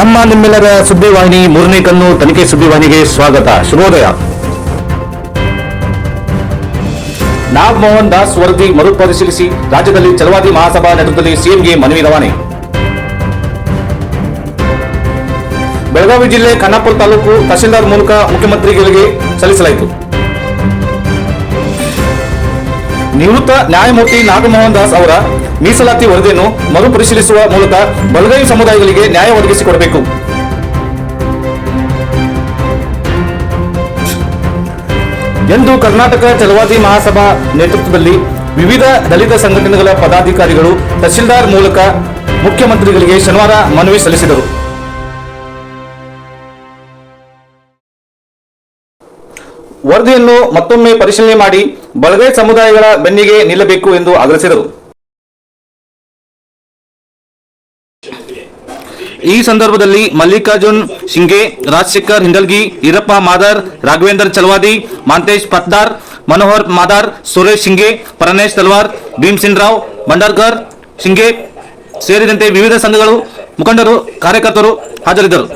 ನಮ್ಮ ನಿಮ್ಮೆಲ್ಲರ ಸುದ್ದಿವಾಹಿನಿ ಮೂರನೇ ಕಣ್ಣು ತನಿಖೆ ಸುದ್ದಿವಾಹಿನಿಗೆ ಸ್ವಾಗತ. ಶುಭೋದಯ. ನಾಗ್ ಮೋಹನ್ ದಾಸ್ ವರದಿ ಮರುಪರಿಶೀಲಿಸಿ ರಾಜ್ಯದಲ್ಲಿ ಚಲವಾದಿ ಮಹಾಸಭಾ ನೇತೃತ್ವದಲ್ಲಿ ಸಿಎಂಗೆ ಮನವಿ ರವಾನೆ. ಬೆಳಗಾವಿ ಜಿಲ್ಲೆ ಖಾನಾಪುರ ತಾಲೂಕು ತಹಶೀಲ್ದಾರ್ ಮೂಲಕ ಮುಖ್ಯಮಂತ್ರಿಗಳಿಗೆ ಸಲ್ಲಿಸಲಾಯಿತು. ನಿವೃತ್ತ ನ್ಯಾಯಮೂರ್ತಿ ನಾಗಮೋಹನ್ ದಾಸ್ ಅವರ ಮೀಸಲಾತಿ ವರದಿಯನ್ನು ಮರುಪರಿಶೀಲಿಸುವ ಮೂಲಕ ಬಲಗೈ ಸಮುದಾಯಗಳಿಗೆ ನ್ಯಾಯ ಒದಗಿಸಿಕೊಡಬೇಕು. ಎಂದು ಕರ್ನಾಟಕ ಚಲವಾದಿ ಮಹಾಸಭಾ ನೇತೃತ್ವದಲ್ಲಿ ವಿವಿಧ ದಲಿತ ಸಂಘಟನೆಗಳ ಪದಾಧಿಕಾರಿಗಳು ತಹಶೀಲ್ದಾರ್ ಮೂಲಕ ಮುಖ್ಯಮಂತ್ರಿಗಳಿಗೆ ಶನಿವಾರ ಮನವಿ ಸಲ್ಲಿಸಿದರು. ವರದಿಯನ್ನು ಮತ್ತೊಮ್ಮೆ ಪರಿಶೀಲನೆ ಮಾಡಿ ಬಲಗೈ ಸಮುದಾಯಗಳ ಬೆನ್ನಿಗೆ ನಿಲ್ಲಬೇಕು ಎಂದು ಆಗ್ರಹಿಸಿದರು. ಈ ಸಂದರ್ಭದಲ್ಲಿ ಮಲ್ಲಿಕಾರ್ಜುನ್ ಶಿಂಗೆ, ರಾಜಶೇಖರ್ ಹಿಂಡಲ್ಗಿ, ಈರಪ್ಪ ಮಾದರ್, ರಾಘವೇಂದರ್ ಚಲವಾದಿ, ಮಾಂತೇಶ್ ಪತ್ದಾರ್ ಮನೋಹರ್ ಮಾದಾರ್, ಸುರೇಶ್ ಶಿಂಗೆ ಪರನೇಶ್ ತಲ್ವಾರ್ ಭೀಮ್ಸಿನ್ ರಾವ್, ಭಂಡಾರ್ಕರ್ ಶಿಂಗೆ ಸೇರಿದಂತೆ ವಿವಿಧ ಸಂಘಗಳು ಮುಖಂಡರು, ಕಾರ್ಯಕರ್ತರು ಹಾಜರಿದ್ದರು.